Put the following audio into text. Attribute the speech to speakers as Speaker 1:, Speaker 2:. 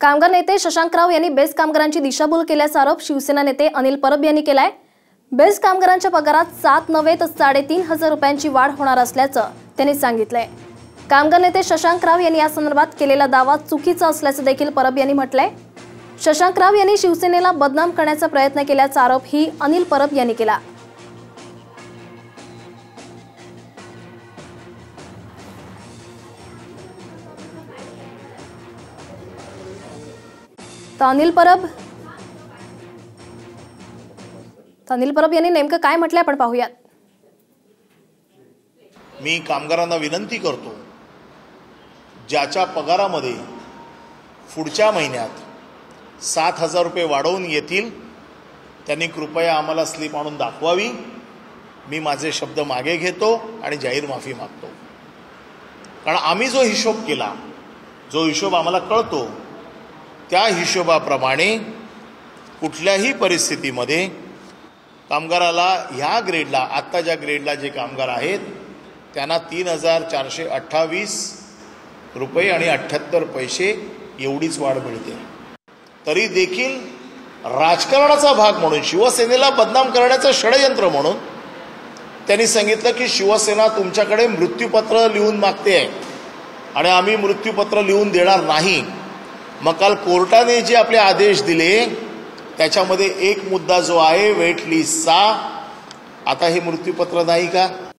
Speaker 1: कामगार नेते शशांकराव यांनी बेस्ट कामगारांची दिशाभूल केल्याचा आरोप शिवसेना नेते अनिल परब यांनी केलाय. बेस्ट कामगारांच्या पगारात सात नव्हे तर साडेतीन हजार रुपयांची वाढ होणार असल्याचं त्यांनी सांगितलंय. कामगार नेते शशांकराव यांनी या संदर्भात केलेला दावा चुकीचा असल्याचं देखील परब यांनी म्हटलंय. शशांकराव यांनी शिवसेनेला बदनाम करण्याचा प्रयत्न केल्याचा आरोपही अनिल परब यांनी केला. तर अनिल परब? तर अनिल परब यांनी नेमकं काय म्हटलंय आपण पाहूयात.
Speaker 2: मी कामगारांना विनंती करतो ज्याच्या पगारामध्ये पुढच्या महिन्यात सात हजार रुपये वाढवून येतील त्यांनी कृपया आम्हाला स्लिप आणून दाखवावी. मी माझे शब्द मागे घेतो आणि जाहीर माफी मागतो. कारण आम्ही जो हिशोब केला जो हिशोब आम्हाला कळतो त्या हिशोबाप्रमाणे कुठल्याही परिस्थितीमध्ये कामगाराला ह्या ग्रेडला आत्ता ज्या ग्रेडला जे कामगार आहेत त्यांना तीन हजार चारशे अठ्ठावीस रुपये आणि अठ्ठ्याहत्तर पैसे एवढीच वाढ मिळते. तरी देखील राजकारणाचा भाग म्हणून शिवसेनेला बदनाम करण्याचं षडयंत्र म्हणून त्यांनी सांगितलं की शिवसेना तुमच्याकडे मृत्यूपत्र लिहून मागते आहे. आणि आम्ही मृत्यूपत्र लिहून देणार नाही. मग काल कोर्टाने जे आपले आदेश दिले त्याच्यामध्ये एक मुद्दा जो आहे वेट लिस्टचा आता हे मृत्यूपत्र नाही का?